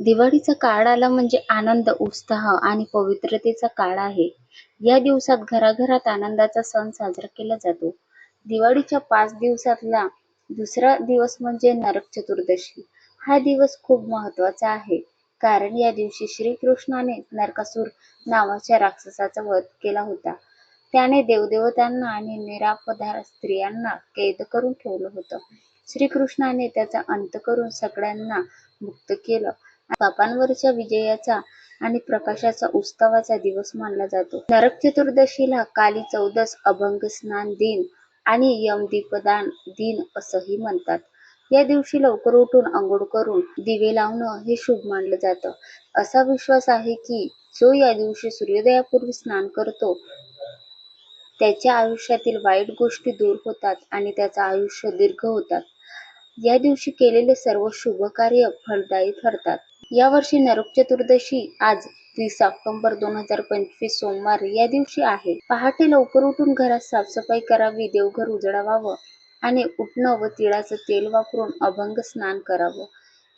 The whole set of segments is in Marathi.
दिवाळीचा काळ आला म्हणजे आनंद, उत्साह आणि पवित्रतेचा काळ आहे. या दिवसात घराघरात आनंदाचा सण साजरा केला जातो. दिवाळीच्या पाच दिवसातला दुसरा दिवस म्हणजे नरक चतुर्दशी. हा दिवस खूप महत्त्वाचा आहे, कारण या दिवशी श्रीकृष्णाने नरकासूर नावाच्या राक्षसाचा वध केला होता. त्याने देवदेवतांना आणि निरापधार स्त्रियांना कैद करून ठेवलं होतं. श्रीकृष्णाने त्याचा अंत करून सगळ्यांना मुक्त केलं. पापांवरच्या विजयाचा आणि प्रकाशाचा उत्सवाचा दिवस मानला जातो. नरक चतुर्दशीला काली चौदस, अभंग स्नान दिन आणि यमदीपदान दिन असंही म्हणतात. या दिवशी लवकर उठून आंघोळ करून दिवे लावणं हे शुभ मानलं जातं. असा विश्वास आहे की जो या दिवशी सूर्योदयापूर्वी स्नान करतो, त्याच्या आयुष्यातील वाईट गोष्टी दूर होतात आणि त्याचं आयुष्य दीर्घ होतात या दिवशी केलेले सर्व शुभ कार्य फलदायी ठरतात. यावर्षी नरक चतुर्दशी आज तीस ऑक्टोबर दोन हजार पंचवीस सोमवार या दिवशी आहे. पहाटे लवकर उठून घरात साफसफाई करावी, देवघर उजळावावं आणि उठणं व तिळाचं तेल वापरून अभंग स्नान करावं.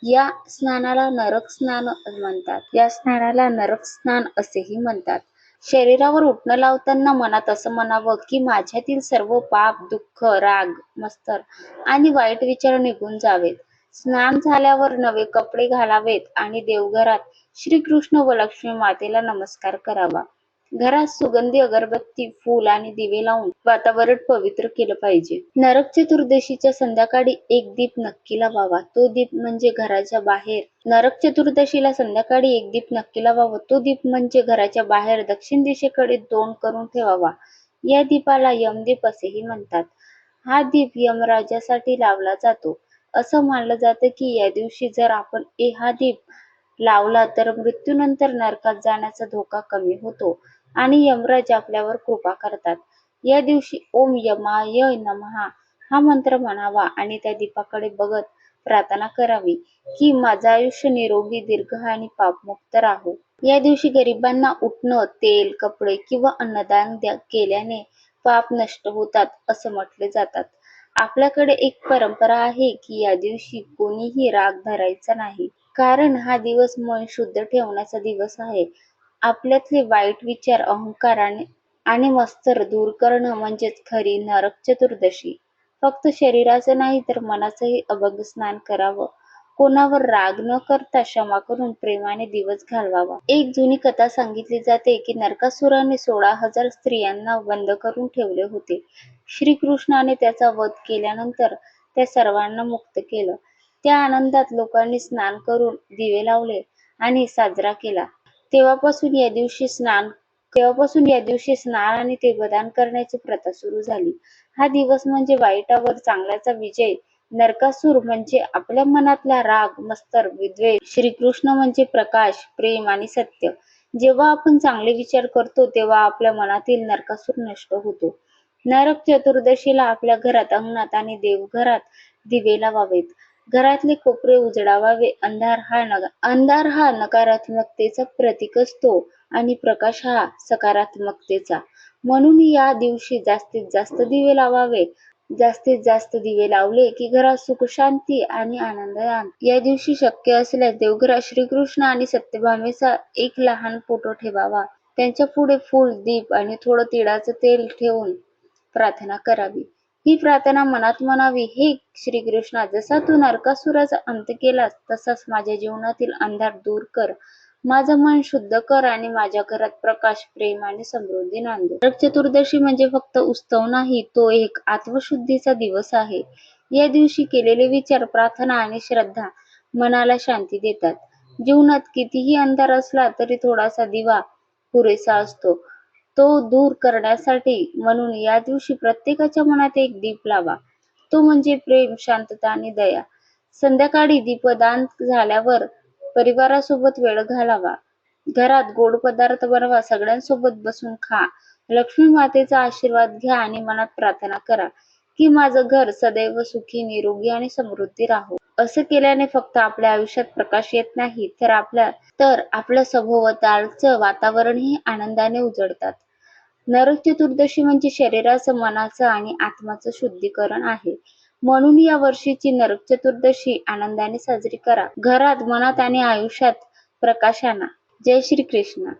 या स्नानाला नरक स्नान म्हणतात. या स्नानाला नरक स्नान असेही म्हणतात. शरीरावर उठणं लावताना मनात असं म्हणावं की माझ्यातील सर्व पाप, दुःख, राग, मस्तर आणि वाईट विचार निघून जावेत. स्नान झाल्यावर नवे कपडे घालावेत आणि देवघरात श्रीकृष्ण व लक्ष्मी मातेला नमस्कार करावा. घरात सुगंधी अगरबत्ती, फूल आणि दिवे लावून वातावरण पवित्र केलं पाहिजे. नरक चतुर्दशीच्या संध्याकाळी एक दीप नक्की लावावा. तो दीप म्हणजे घराच्या बाहेर नरक चतुर्दशीला संध्याकाळी एक दीप नक्की लावावा. तो दीप म्हणजे घराच्या बाहेर दक्षिण दिशेकडे तोंड करून ठेवावा. या दीपाला यमदीप असेही म्हणतात. हा दीप यमराजासाठी लावला जातो. असं मानलं जातं की या दिवशी जर आपण हा दीप लावला तर मृत्यूनंतर नरकात जाण्याचा धोका कमी होतो आणि यमराज आपल्यावर कृपा करतात. या दिवशी ओम यमाय नमः हा मंत्र म्हणावा आणि त्या दीपाकडे बघत प्रार्थना करावी की माझं आयुष्य निरोगी, दीर्घ आणि पापमुक्त राहो. या दिवशी गरिबांना उठणं तेल, कपडे किंवा अन्नदान केल्याने पाप नष्ट होतात असं म्हटले जातात आपल्याकडे एक परंपरा आहे की या दिवशी कोणीही राग धरायचा नाही. कारण हा दिवस मन शुद्ध ठेवण्याचा दिवस आहे. आपल्यातले वाईट विचार, अहंकार आणि मस्तर दूर करणं म्हणजेच खरी नरक चतुर्दशी. फक्त शरीराचं नाही तर मनाचंही अभंग स्नान करावं. कोणावर राग न करता क्षमा करून प्रेमाने दिवस घालवावा. एक जुनी कथा सांगितली जाते की नरकासुराने सोळा हजार स्त्रियांना बंद करून ठेवले होते. श्रीकृष्णाने त्याचा वध केल्यानंतर त्या सर्वांना मुक्त केलं. त्या आनंदात लोकांनी स्नान करून दिवे लावले आणि साजरा केला. तेव्हापासून या दिवशी स्नान तेव्हापासून या दिवशी स्नान आणि ते दीपदान करण्याची प्रथा सुरू झाली. हा दिवस म्हणजे वाईटावर चांगल्याचा विजय, नरकासुर म्हणजे आपल्या मनातला राग, मस्तर विद्वेष, श्रीकृष्ण म्हणजे प्रकाश, प्रेम आणि सत्य. जेव्हा आपण चांगले विचार करतो तेव्हा आपल्या मनातील नरकासुर नष्ट होतो. नरक चतुर्दशीला आपल्या घरात, अंगणात आणि देवघरात दिवे लावावेत. घरातले कोपरे उजडावावे अंधार हा नग अंधार हा नकारात्मकतेचा प्रतीक असतो आणि प्रकाश हा सकारात्मकतेचा. म्हणून या दिवशी जास्तीत जास्त दिवे लावावे जास्तीत जास्त दिवे लावले की घरात सुख, शांती आणि आनंद या दिवशी शक्य असल्यास देवघरात श्रीकृष्ण आणि सत्यभामेचा एक लहान फोटो ठेवावा. त्यांच्या पुढे फूल, दीप आणि थोडं तिळाचं तेल ठेवून प्रार्थना करावी. ही प्रार्थना मनात म्हणावी हे श्रीकृष्णा जसा तू नरकासुराचा अंत केलास तसाच माझ्या जीवनातील अंधार दूर कर. माझं मन शुद्ध कर आणि माझ्या घरात प्रकाश, प्रेम आणि समृद्धी नांदो नरक चतुर्दशी म्हणजे फक्त उत्सव नाही, तो एक आत्मशुद्धीचा दिवस आहे. या दिवशी केलेले विचार, प्रार्थना आणि श्रद्धा मनाला शांती देतात. जीवनात कितीही अंधार असला तरी थोडासा दिवा पुरेसा असतो तो दूर करण्यासाठी. म्हणून या दिवशी प्रत्येकाच्या मनात एक दीप लावा. तो म्हणजे प्रेम, शांतता आणि दया. संध्याकाळी दीपदान झाल्यावर परिवारासोबत वेळ घालावा घरात गोड पदार्थ बनवा. सगळ्यांसोबत बसून खा. लक्ष्मी मातेचा आशीर्वाद घ्या आणि मनात प्रार्थना करा की माझं घर सदैव सुखी, निरोगी आणि समृद्धी राहो. असं केल्याने फक्त आपल्या आयुष्यात प्रकाश येत नाही तर आपल्या तर आपल्या सभोवतालचं वातावरणही आनंदाने उजळतात नरक चतुर्दशी म्हणजे शरीराचं, मनाचं आणि आत्म्याचं शुद्धीकरण आहे. म्हणून या वर्षीची नरक चतुर्दशी आनंदाने साजरी करा. घरात मनात आणि आयुष्यात प्रकाश आणा. जय श्री कृष्ण